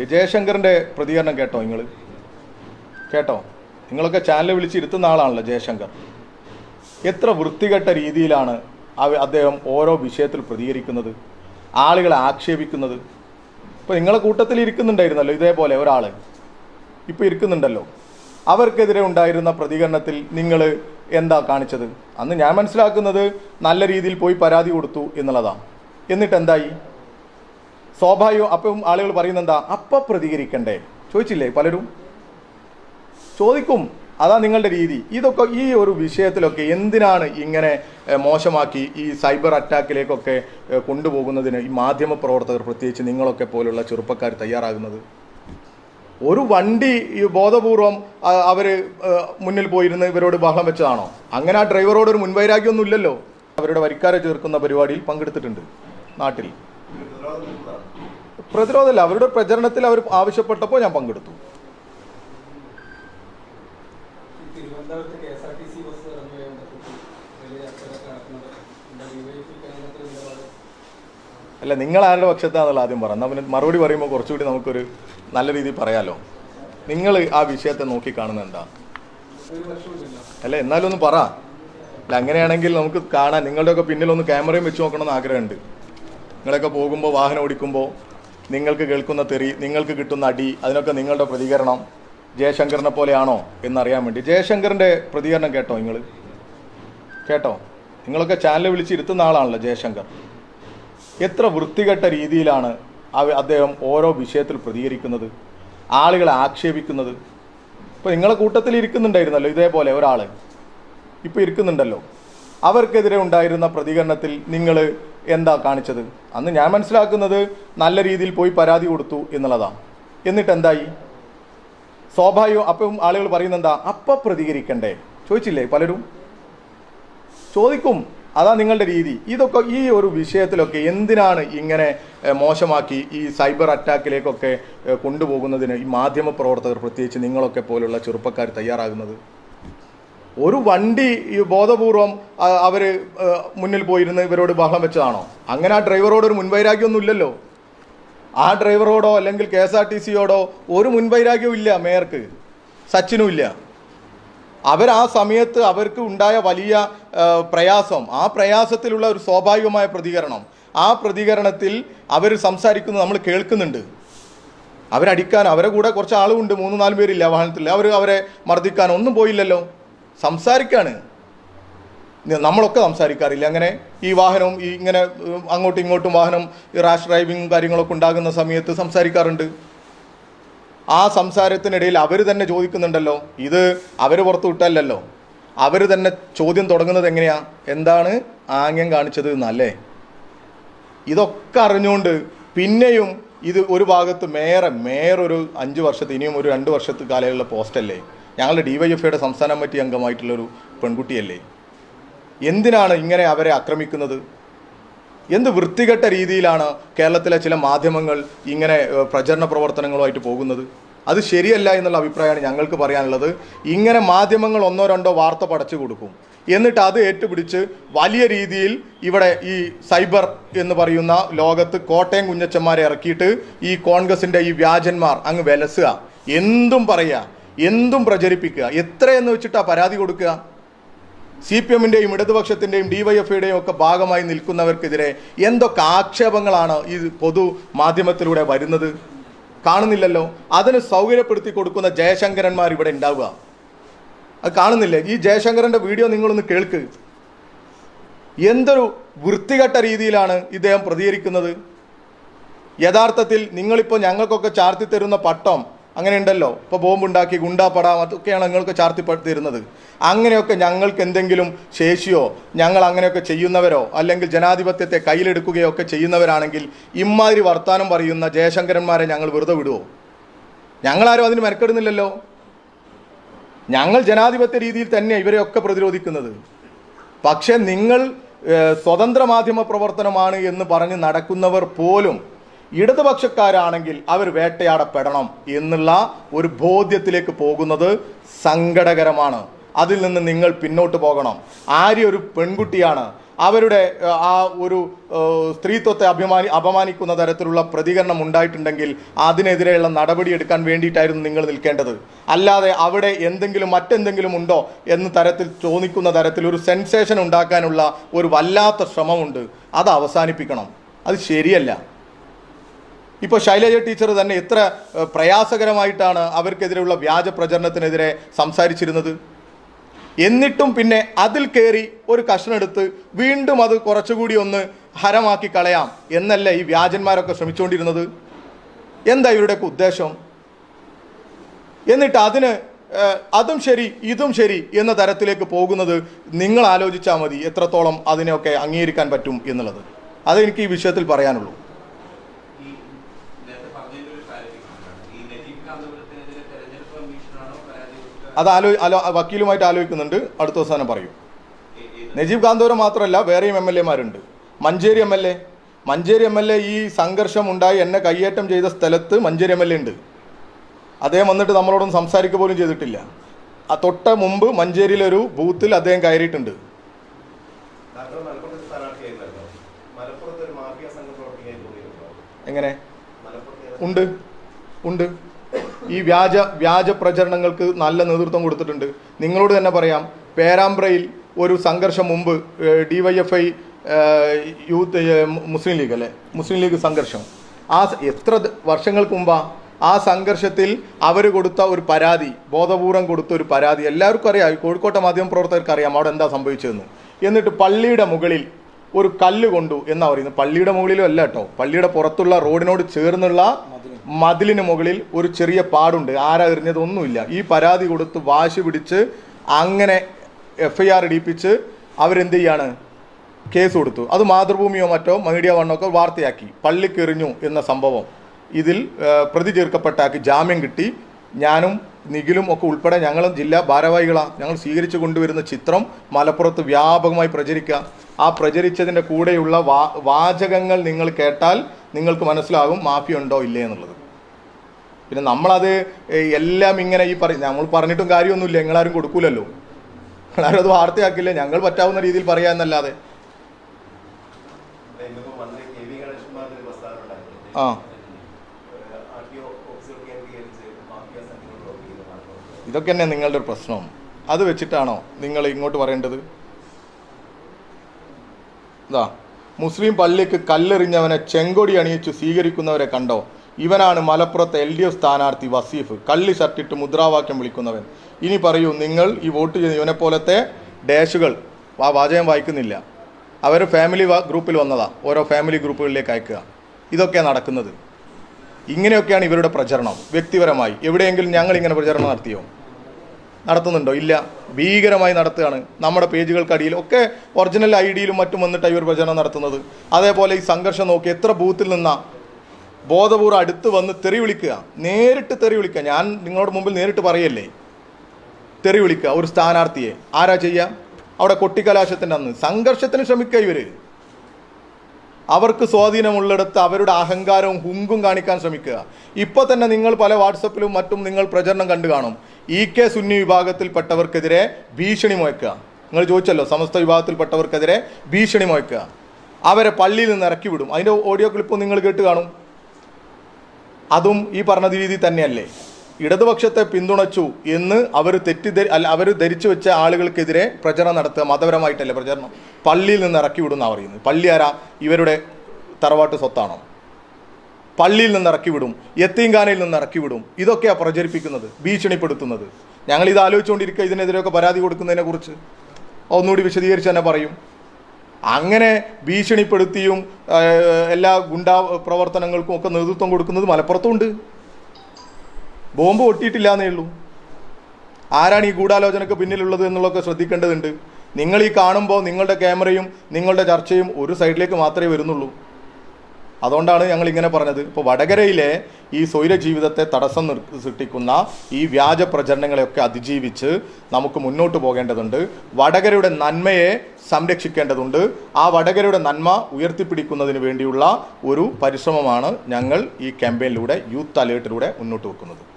ജയശങ്കറിന്റെ പ്രതികരണം കേട്ടോ നിങ്ങൾ കേട്ടോ? നിങ്ങളൊക്കെ ചാനൽ വിളിച്ചിരുത്തുന്ന ആളാണല്ലോ ജയശങ്കർ. എത്ര വൃത്തികെട്ട രീതിയിലാണ് അദ്ദേഹം ഓരോ വിഷയത്തിൽ പ്രതികരിക്കുന്നത് ആളുകളെ ആക്ഷേപിക്കുന്നത്. ഇപ്പോൾ നിങ്ങളെ കൂട്ടത്തിൽ ഇരിക്കുന്നുണ്ടായിരുന്നല്ലോ ഇതേപോലെ ഒരാൾ ഇപ്പോൾ ഇരിക്കുന്നുണ്ടല്ലോ. അവർക്കെതിരെ ഉണ്ടായിരുന്ന പ്രതികരണത്തിൽ നിങ്ങൾ എന്താ കാണിച്ചത്? അന്ന് ഞാൻ മനസ്സിലാക്കുന്നത് നല്ല രീതിയിൽ പോയി പരാതി കൊടുത്തു എന്നുള്ളതാണ് എന്നിട്ട് എന്തായി? സ്വാഭാവികം അപ്പം ആളുകൾ പറയുന്നെന്താ? അപ്പം പ്രതികരിക്കണ്ടേ? ചോദിച്ചില്ലേ പലരും? ചോദിക്കും. അതാ നിങ്ങളുടെ രീതി. ഇതൊക്കെ ഈ ഒരു വിഷയത്തിലൊക്കെ എന്തിനാണ് ഇങ്ങനെ മോശമാക്കി ഈ സൈബർ അറ്റാക്കിലേക്കൊക്കെ കൊണ്ടുപോകുന്നതിന് ഈ മാധ്യമ പ്രവർത്തകർ പ്രത്യേകിച്ച് നിങ്ങളൊക്കെ പോലുള്ള ചെറുപ്പക്കാർ തയ്യാറാകുന്നത്? ഒരു വണ്ടി ബോധപൂർവം അവർ മുന്നിൽ പോയിരുന്ന് ഇവരോട് ബഹളം വെച്ചതാണോ? അങ്ങനെ ആ ഡ്രൈവറോട് ഒരു മുൻവൈരാഗ്യമൊന്നുമില്ലല്ലോ. അവരുടെ വരിക്കാരെ ചേർക്കുന്ന പരിപാടിയിൽ പങ്കെടുത്തിട്ടുണ്ട് നാട്ടിൽ. പ്രതിരോധമല്ല. അവരുടെ പ്രചരണത്തിൽ അവർ ആവശ്യപ്പെട്ടപ്പോൾ ഞാൻ പങ്കെടുത്തു. അല്ല നിങ്ങൾ ആരുടെ പക്ഷത്താന്നുള്ള ആദ്യം പറ. എന്നാൽ പിന്നെ മറുപടി പറയുമ്പോൾ കുറച്ചുകൂടി നമുക്കൊരു നല്ല രീതിയിൽ പറയാലോ. നിങ്ങൾ ആ വിഷയത്തെ നോക്കി കാണുന്നത് എന്താ? അല്ല എന്നാലും ഒന്ന് പറ. അല്ല അങ്ങനെയാണെങ്കിൽ നമുക്ക് കാണാൻ നിങ്ങളുടെയൊക്കെ പിന്നിലൊന്ന് ക്യാമറയും വെച്ച് നോക്കണമെന്ന് ആഗ്രഹമുണ്ട്. നിങ്ങളൊക്കെ പോകുമ്പോൾ വാഹനം ഓടിക്കുമ്പോൾ നിങ്ങൾക്ക് കേൾക്കുന്ന തെറി നിങ്ങൾക്ക് കിട്ടുന്ന അടി അതിനൊക്കെ നിങ്ങളുടെ പ്രതികരണം ജയശങ്കറിനെ പോലെയാണോ എന്നറിയാൻ വേണ്ടി. ജയശങ്കറിന്റെ പ്രതികരണം കേട്ടോ നിങ്ങൾ കേട്ടോ? നിങ്ങളൊക്കെ ചാനൽ വിളിച്ചിരുത്തുന്ന ആളാണല്ലോ ജയശങ്കർ. എത്ര വൃത്തികെട്ട രീതിയിലാണ് അദ്ദേഹം ഓരോ വിഷയത്തിൽ പ്രതികരിക്കുന്നത് ആളുകളെ ആക്ഷേപിക്കുന്നത്. ഇപ്പോൾ നിങ്ങളെ കൂട്ടത്തിൽ ഇരിക്കുന്നുണ്ടായിരുന്നല്ലോ ഇതേപോലെ ഒരാൾ ഇപ്പോൾ ഇരിക്കുന്നുണ്ടല്ലോ. അവർക്കെതിരെ ഉണ്ടായിരുന്ന പ്രതികരണത്തിൽ നിങ്ങൾ എന്താ കാണിച്ചത്? അന്ന് ഞാൻ മനസ്സിലാക്കുന്നത് നല്ല രീതിയിൽ പോയി പരാതി കൊടുത്തു എന്നുള്ളതാണ്. എന്നിട്ട് എന്തായി സ്വാഭാവികം അപ്പം ആളുകൾ പറയുന്നത് എന്താ അപ്പ പ്രതികരിക്കണ്ടേ? ചോദിച്ചില്ലേ പലരും? ചോദിക്കും. അതാ നിങ്ങളുടെ രീതി. ഇതൊക്കെ ഈ ഒരു വിഷയത്തിലൊക്കെ എന്തിനാണ് ഇങ്ങനെ മോശമാക്കി ഈ സൈബർ അറ്റാക്കിലേക്കൊക്കെ കൊണ്ടുപോകുന്നതിന് ഈ മാധ്യമ പ്രവർത്തകർ പ്രത്യേകിച്ച് നിങ്ങളൊക്കെ പോലുള്ള ചെറുപ്പക്കാർ തയ്യാറാകുന്നത്? ഒരു വണ്ടി ബോധപൂർവം അവർ മുന്നിൽ പോയിരുന്ന് ഇവരോട് ബഹളം വെച്ചതാണോ? അങ്ങനെ ആ ഡ്രൈവറോട് ഒരു മുൻവൈരാഗ്യമൊന്നും ഇല്ലല്ലോ ആ ഡ്രൈവറോടോ അല്ലെങ്കിൽ കെ എസ് ആർ ടി സിയോടോ ഒരു മുൻവൈരാഗ്യവും ഇല്ല മേയർക്ക്. സച്ചിനും ഇല്ല. അവർ ആ സമയത്ത് അവർക്ക് ഉണ്ടായ വലിയ പ്രയാസം ആ പ്രയാസത്തിലുള്ള ഒരു സ്വാഭാവികമായ പ്രതികരണം. ആ പ്രതികരണത്തിൽ അവർ സംസാരിക്കുന്നത് നമ്മൾ കേൾക്കുന്നുണ്ട്. അവരടിക്കാൻ അവരെ കൂടെ കുറച്ച് ആളുമുണ്ട് മൂന്ന് നാല് പേരില്ല വാഹനത്തിൽ. അവർ അവരെ മർദ്ദിക്കാൻ ഒന്നും പോയില്ലല്ലോ. സംസാരിക്കാണ്. നമ്മളൊക്കെ സംസാരിക്കാറില്ല. അങ്ങനെ ഈ വാഹനം ഈ ഇങ്ങനെ അങ്ങോട്ടും ഇങ്ങോട്ടും വാഹനം റാഷ് ഡ്രൈവിംഗ് കാര്യങ്ങളൊക്കെ ഉണ്ടാകുന്ന സമയത്ത് സംസാരിക്കാറുണ്ട്. ആ സംസാരത്തിനിടയിൽ അവർ തന്നെ ചോദിക്കുന്നുണ്ടല്ലോ ഇത് അവർ പുറത്തു വിട്ടല്ലല്ലോ. അവർ തന്നെ ചോദ്യം തുടങ്ങുന്നത് എങ്ങനെയാ? എന്താണ് ആംഗ്യം കാണിച്ചത് എന്നല്ലേ? ഇതൊക്കെ അറിഞ്ഞുകൊണ്ട് പിന്നെയും ഇത് ഒരു ഭാഗത്ത് മേയർ മേയർ ഒരു അഞ്ച് വർഷത്തെ ഇനിയും ഒരു രണ്ട് വർഷത്തെ കാലയുള്ള പോസ്റ്റല്ലേ? ഞങ്ങളുടെ ഡിവൈഎഫ്ഐയുടെ സംസ്ഥാന കമ്മിറ്റി അംഗമായിട്ടുള്ളൊരു പെൺകുട്ടിയല്ലേ? എന്തിനാണ് ഇങ്ങനെ അവരെ ആക്രമിക്കുന്നത്? എന്ത് വൃത്തികെട്ട രീതിയിലാണ് കേരളത്തിലെ ചില മാധ്യമങ്ങൾ ഇങ്ങനെ പ്രചരണ പ്രവർത്തനങ്ങളുമായിട്ട് പോകുന്നത്? അത് ശരിയല്ല എന്നുള്ള അഭിപ്രായമാണ് ഞങ്ങൾക്ക് പറയാനുള്ളത്. ഇങ്ങനെ മാധ്യമങ്ങൾ ഒന്നോ രണ്ടോ വാർത്ത പടച്ചു കൊടുക്കും. എന്നിട്ട് അത് ഏറ്റുപിടിച്ച് വലിയ രീതിയിൽ ഇവിടെ ഈ സൈബർ എന്ന് പറയുന്ന ലോകത്ത് കോട്ടയം കുഞ്ഞച്ചന്മാരെ ഇറക്കിയിട്ട് ഈ കോൺഗ്രസിന്റെ ഈ വ്യാജന്മാർ അങ്ങ് വിലസുക. എന്തും പറയുക. എന്തും പ്രചരിപ്പിക്കുക. എത്രയെന്ന് വെച്ചിട്ടാ പരാതി കൊടുക്കുക? സി പി എമ്മിന്റെയും ഇടതുപക്ഷത്തിന്റെയും ഡിവൈഎഫ്ഐയുടെയും ഒക്കെ ഭാഗമായി നിൽക്കുന്നവർക്കെതിരെ എന്തൊക്കെ ആക്ഷേപങ്ങളാണ് ഈ പൊതു മാധ്യമത്തിലൂടെ വരുന്നത്? കാണുന്നില്ലല്ലോ. അതിന് സൗകര്യപ്പെടുത്തി കൊടുക്കുന്ന ജയശങ്കരന്മാർ ഇവിടെ ഉണ്ടാവുക. അത് കാണുന്നില്ലേ? ഈ ജയശങ്കരന്റെ വീഡിയോ നിങ്ങളൊന്ന് കേൾക്ക്. എന്തൊരു വൃത്തികെട്ട രീതിയിലാണ് ഇദ്ദേഹം പ്രതികരിക്കുന്നത്? യഥാർത്ഥത്തിൽ നിങ്ങളിപ്പോൾ ഞങ്ങൾക്കൊക്കെ ചാർത്തി തരുന്ന പട്ടം അങ്ങനെ ഉണ്ടല്ലോ ഇപ്പോൾ ബോംബുണ്ടാക്കി ഗുണ്ടാപ്പട അതൊക്കെയാണ് നിങ്ങൾക്ക് ചാർത്തിപ്പെടുത്തിയിരുന്നത്. അങ്ങനെയൊക്കെ ഞങ്ങൾക്ക് എന്തെങ്കിലും ശേഷിയോ ഞങ്ങൾ അങ്ങനെയൊക്കെ ചെയ്യുന്നവരോ അല്ലെങ്കിൽ ജനാധിപത്യത്തെ കയ്യിലെടുക്കുകയോ ഒക്കെ ചെയ്യുന്നവരാണെങ്കിൽ ഇമ്മാതിരി വർത്താനം പറയുന്ന ജയശങ്കരന്മാരെ ഞങ്ങൾ വെറുതെ വിടുവോ? ഞങ്ങളാരും അതിന് മെനക്കെടുന്നില്ലല്ലോ. ഞങ്ങൾ ജനാധിപത്യ രീതിയിൽ തന്നെ ഇവരെയൊക്കെ പ്രതിരോധിക്കുന്നത്. പക്ഷേ നിങ്ങൾ സ്വതന്ത്ര മാധ്യമ പ്രവർത്തനമാണ് എന്ന് പറഞ്ഞ് നടക്കുന്നവർ പോലും ഇടതുപക്ഷക്കാരാണെങ്കിൽ അവർ വേട്ടയാടപ്പെടണം എന്നുള്ള ഒരു ബോധ്യത്തിലേക്ക് പോകുന്നത് സങ്കടകരമാണ്. അതിൽ നിന്ന് നിങ്ങൾ പിന്നോട്ട് പോകണം. ആര്യ ഒരു പെൺകുട്ടിയാണ്. അവരുടെ ആ ഒരു സ്ത്രീത്വത്തെ അഭിമാനി അപമാനിക്കുന്ന തരത്തിലുള്ള പ്രതികരണം ഉണ്ടായിട്ടുണ്ടെങ്കിൽ അതിനെതിരെയുള്ള നടപടിയെടുക്കാൻ വേണ്ടിയിട്ടായിരുന്നു നിങ്ങൾ നിൽക്കേണ്ടത്. അല്ലാതെ അവിടെ എന്തെങ്കിലും മറ്റെന്തെങ്കിലും ഉണ്ടോ എന്ന് തരത്തിൽ തോന്നിക്കുന്ന തരത്തിൽ ഒരു സെൻസേഷൻ ഉണ്ടാക്കാനുള്ള ഒരു വല്ലാത്ത ശ്രമമുണ്ട്. അത് അവസാനിപ്പിക്കണം. അത് ശരിയല്ല. ഇപ്പോൾ ശൈലജ ടീച്ചർ തന്നെ എത്ര പ്രയാസകരമായിട്ടാണ് അവർക്കെതിരെയുള്ള വ്യാജ പ്രചരണത്തിനെതിരെ സംസാരിച്ചിരുന്നത്? എന്നിട്ടും പിന്നെ അതിൽ കയറി ഒരു കഷ്ണെടുത്ത് വീണ്ടും അത് കുറച്ചുകൂടി ഒന്ന് ഹരമാക്കി കളയാം എന്നല്ല ഈ വ്യാജന്മാരൊക്കെ ശ്രമിച്ചുകൊണ്ടിരുന്നത്? എന്താ ഇവരുടെയൊക്കെ ഉദ്ദേശം? എന്നിട്ട് അതിന് അതും ശരി ഇതും ശരി എന്ന തരത്തിലേക്ക് പോകുന്നത് നിങ്ങൾ ആലോചിച്ചാൽ മതി എത്രത്തോളം അതിനെയൊക്കെ അംഗീകരിക്കാൻ പറ്റും എന്നുള്ളത്. അതെനിക്ക് ഈ വിഷയത്തിൽ പറയാനുള്ളൂ ഈ നേരത്തെ പറഞ്ഞതിന്റെ ഒരു clarification ആണ്. ഈ നജീബ് കാന്തപുരത്തിനെതിരെ തെരഞ്ഞെടുപ്പ് കമ്മീഷനാണോ പരാതി കൊടുക്കുക? അത് ആലോ ആലോ വക്കീലുമായിട്ട് ആലോചിക്കുന്നുണ്ട്. അടുത്ത ദിവസം പറയും. നജീബ് കാന്തോരം മാത്രമല്ല വേറെയും M L എമാരുണ്ട്. Manjeri M L A. Manjeri M L A ഈ സംഘർഷം ഉണ്ടായി എന്നെ കയ്യേറ്റം ചെയ്ത സ്ഥലത്ത് മഞ്ചേരി എം എൽ എ ഉണ്ട്. അദ്ദേഹം വന്നിട്ട് നമ്മളോടൊന്നും സംസാരിക്കുക പോലും ചെയ്തിട്ടില്ല. ആ തൊട്ട മുമ്പ് മഞ്ചേരിയിലൊരു ബൂത്തിൽ അദ്ദേഹം കയറിയിട്ടുണ്ട്. എങ്ങനെ? ഉണ്ട്. ഉണ്ട്. ഈ വ്യാജ വ്യാജ പ്രചരണങ്ങൾക്ക് നല്ല നേതൃത്വം കൊടുത്തിട്ടുണ്ട്. നിങ്ങളോട് തന്നെ പറയാം പേരാമ്പ്രയിൽ ഒരു സംഘർഷം മുമ്പ് D Y F I youth Muslim League അല്ലേ? മുസ്ലിം ലീഗ് സംഘർഷം. ആ എത്ര വർഷങ്ങൾക്ക് മുമ്പാ ആ സംഘർഷത്തിൽ അവർ കൊടുത്ത ഒരു പരാതി ബോധപൂർവം കൊടുത്ത ഒരു പരാതി എല്ലാവർക്കും അറിയാം. കോഴിക്കോട്ടെ മാധ്യമ പ്രവർത്തകർക്ക് അറിയാം അവിടെ എന്താ സംഭവിച്ചതെന്ന്. എന്നിട്ട് പള്ളിയുടെ മുകളിൽ ഒരു കല്ല് കൊണ്ടു എന്നാ പറയുന്നത്. പള്ളിയുടെ മുകളിലും അല്ല കേട്ടോ. പള്ളിയുടെ പുറത്തുള്ള റോഡിനോട് ചേർന്നുള്ള മതിലിന് മുകളിൽ ഒരു ചെറിയ പാടുണ്ട്. ആരാ എറിഞ്ഞതൊന്നുമില്ല. ഈ പരാതി കൊടുത്ത് വാശി പിടിച്ച് അങ്ങനെ എഫ് ഐ ആർ ഇടിപ്പിച്ച് അവരെന്ത് ചെയ്യാണ്? കേസ് കൊടുത്തു. അത് മാതൃഭൂമിയോ മറ്റോ മീഡിയ വണ്ണോ ഒക്കെ വാർത്തയാക്കി. പള്ളിക്കെറിഞ്ഞു എന്ന സംഭവം. ഇതിൽ പ്രതി ചേർക്കപ്പെട്ടാക്കി ജാമ്യം കിട്ടി. ഞാനും നിഖിലും ഒക്കെ ഉൾപ്പെടെ ഞങ്ങളും ജില്ലാ ഭാരവാഹികളാണ് ഞങ്ങൾ സ്വീകരിച്ചു കൊണ്ടുവരുന്ന ചിത്രം മലപ്പുറത്ത് വ്യാപകമായി പ്രചരിക്കുക. ആ പ്രചരിച്ചതിന്റെ കൂടെയുള്ള വാ വാചകങ്ങൾ നിങ്ങൾ കേട്ടാൽ നിങ്ങൾക്ക് മനസ്സിലാകും മാഫിയ ഉണ്ടോ ഇല്ലേ എന്നുള്ളത്. പിന്നെ നമ്മളത് എല്ലാം ഇങ്ങനെ ഈ പറ നമ്മൾ പറഞ്ഞിട്ടും കാര്യമൊന്നുമില്ല. ഞങ്ങളാരും കൊടുക്കൂലല്ലോ. ഞങ്ങളാരും അത് വാർത്തയാക്കില്ല? ഞങ്ങൾ പറ്റാവുന്ന രീതിയിൽ പറയാ എന്നല്ലാതെ. ഇന്നിപ്പോ മന്ത്രി കെ വി ഗണേശന്മാരുടെ ഒരു പ്രസ്താവന ഉണ്ടായിരുന്നു ആ ആർ ടി ഒ ഓഫീസുകൾ കേന്ദ്രീകരിച്ച് മാഫിയ സംഘങ്ങൾ പ്രവർത്തിക്കുന്ന മലപ്പുറത്ത് ഇതൊക്കെ തന്നെ നിങ്ങളുടെ ഒരു പ്രശ്നം. അത് വെച്ചിട്ടാണോ നിങ്ങൾ ഇങ്ങോട്ട് പറയേണ്ടത്? ഇതാ മുസ്ലിം പള്ളിക്ക് കല്ലെറിഞ്ഞവനെ ചെങ്കൊടി അണിയിച്ചു സ്വീകരിക്കുന്നവരെ കണ്ടോ? ഇവനാണ് മലപ്പുറത്തെ എൽ ഡി എഫ് സ്ഥാനാർത്ഥി വസീഫ്. കള്ളി ഷർട്ടിട്ട് മുദ്രാവാക്യം വിളിക്കുന്നവൻ. ഇനി പറയൂ നിങ്ങൾ ഈ വോട്ട് ചെയ്ത ഇവനെ പോലത്തെ ഡാഷുകൾ ആ വാചകം വായിക്കുന്നില്ല. അവർ ഫാമിലി ഗ്രൂപ്പിൽ വന്നതാ. ഓരോ ഫാമിലി ഗ്രൂപ്പുകളിലേക്ക് അയക്കുക. ഇതൊക്കെ നടക്കുന്നത്. ഇങ്ങനെയൊക്കെയാണ് ഇവരുടെ പ്രചരണം വ്യക്തിപരമായി. എവിടെയെങ്കിലും ഞങ്ങൾ ഇങ്ങനെ പ്രചരണം നടത്തിയോ? നടത്തുന്നുണ്ടോ? ഇല്ല. ഭീകരമായി നടത്തുകയാണ്. നമ്മുടെ പേജുകൾക്കടിയിൽ ഒക്കെ ഒറിജിനൽ ഐ ഡിയിലും മറ്റും വന്നിട്ട് ഇവർ പ്രചരണം നടത്തുന്നത്. അതേപോലെ ഈ സംഘർഷം നോക്കി എത്ര ബൂത്തിൽ നിന്നാ ബോധപൂർവം അടുത്ത് വന്ന് തെറി വിളിക്കുക. നേരിട്ട് തെറി വിളിക്കുക. ഞാൻ നിങ്ങളുടെ മുമ്പിൽ നേരിട്ട് പറയല്ലേ? തെറി വിളിക്കുക. ഒരു സ്ഥാനാർത്ഥിയെ. ആരാ ചെയ്യുക അവിടെ കൊട്ടിക്കലാശത്തിന്റെ അന്ന്. സംഘർഷത്തിന് ശ്രമിക്കുക ഇവർ അവർക്ക് സ്വാധീനമുള്ളിടത്ത് അവരുടെ അഹങ്കാരവും ഹുങ്കും കാണിക്കാൻ ശ്രമിക്കുക. ഇപ്പോൾ തന്നെ നിങ്ങൾ പല വാട്സപ്പിലും മറ്റും നിങ്ങൾ പ്രചരണം കണ്ടു കാണും. ഇ കെ സുന്നി വിഭാഗത്തിൽപ്പെട്ടവർക്കെതിരെ ഭീഷണി മുഴക്കുക നിങ്ങൾ ചോദിച്ചല്ലോ സമസ്ത വിഭാഗത്തിൽപ്പെട്ടവർക്കെതിരെ ഭീഷണി മുഴക്കുക അവരെ പള്ളിയിൽ നിന്ന് ഇറക്കി വിടും. അതിന്റെ ഓഡിയോ ക്ലിപ്പ് നിങ്ങൾ കേട്ട് കാണും. അതും ഈ പറഞ്ഞ രീതി തന്നെയല്ലേ? ഇടതുപക്ഷത്തെ പിന്തുണച്ചു എന്ന് അവർ തെറ്റിദ്ധരി അല്ല അവർ ധരിച്ചു വെച്ച ആളുകൾക്കെതിരെ പ്രചരണം നടത്തുക മതപരമായിട്ടല്ലേ പ്രചരണം? പള്ളിയിൽ നിന്ന് ഇറക്കി വിടുന്ന പറയുന്നത്. പള്ളി ആരാ? ഇവരുടെ തറവാട്ട് സ്വത്താണോ? പള്ളിയിൽ നിന്ന് ഇറക്കി വിടും. എത്തീങ്കാനയിൽ നിന്ന് ഇറക്കി വിടും. ഇതൊക്കെയാണ് പ്രചരിപ്പിക്കുന്നത് ഭീഷണിപ്പെടുത്തുന്നത്. ഞങ്ങൾ ഇത് ആലോചിച്ചുകൊണ്ടിരിക്കുക ഇതിനെതിരെയൊക്കെ പരാതി കൊടുക്കുന്നതിനെ കുറിച്ച്. ഒന്നുകൂടി വിശദീകരിച്ച് തന്നെ പറയും. അങ്ങനെ ഭീഷണിപ്പെടുത്തിയും എല്ലാ ഗുണ്ടാ പ്രവർത്തനങ്ങൾക്കും ഒക്കെ നേതൃത്വം കൊടുക്കുന്നത് മലപ്പുറത്തുണ്ട് ബോംബ് പൊട്ടിയിട്ടില്ല എന്നേ ഉള്ളൂ. ആരാണ് ഈ ഗൂഢാലോചനക്ക് പിന്നിലുള്ളത് എന്നുള്ളതൊക്കെ ശ്രദ്ധിക്കേണ്ടതുണ്ട്. നിങ്ങൾ ഈ കാണുമ്പോൾ നിങ്ങളുടെ ക്യാമറയും നിങ്ങളുടെ ചർച്ചയും ഒരു സൈഡിലേക്ക് മാത്രമേ വരുന്നുള്ളൂ. അതുകൊണ്ടാണ് ഞങ്ങൾ ഇങ്ങനെ പറഞ്ഞത്. ഇപ്പോൾ വടകരയിലെ ഈ സ്വൈര ജീവിതത്തെ തടസ്സം സൃഷ്ടിക്കുന്ന ഈ വ്യാജ പ്രചരണങ്ങളെയൊക്കെ അതിജീവിച്ച് നമുക്ക് മുന്നോട്ട് പോകേണ്ടതുണ്ട്. വടകരയുടെ നന്മയെ സംരക്ഷിക്കേണ്ടതുണ്ട്. ആ വടകരയുടെ നന്മ ഉയർത്തിപ്പിടിക്കുന്നതിന് വേണ്ടിയുള്ള ഒരു പരിശ്രമമാണ് ഞങ്ങൾ ഈ ക്യാമ്പയിനിലൂടെ യൂത്ത് അലേർട്ടിലൂടെ മുന്നോട്ട് വെക്കുന്നത്.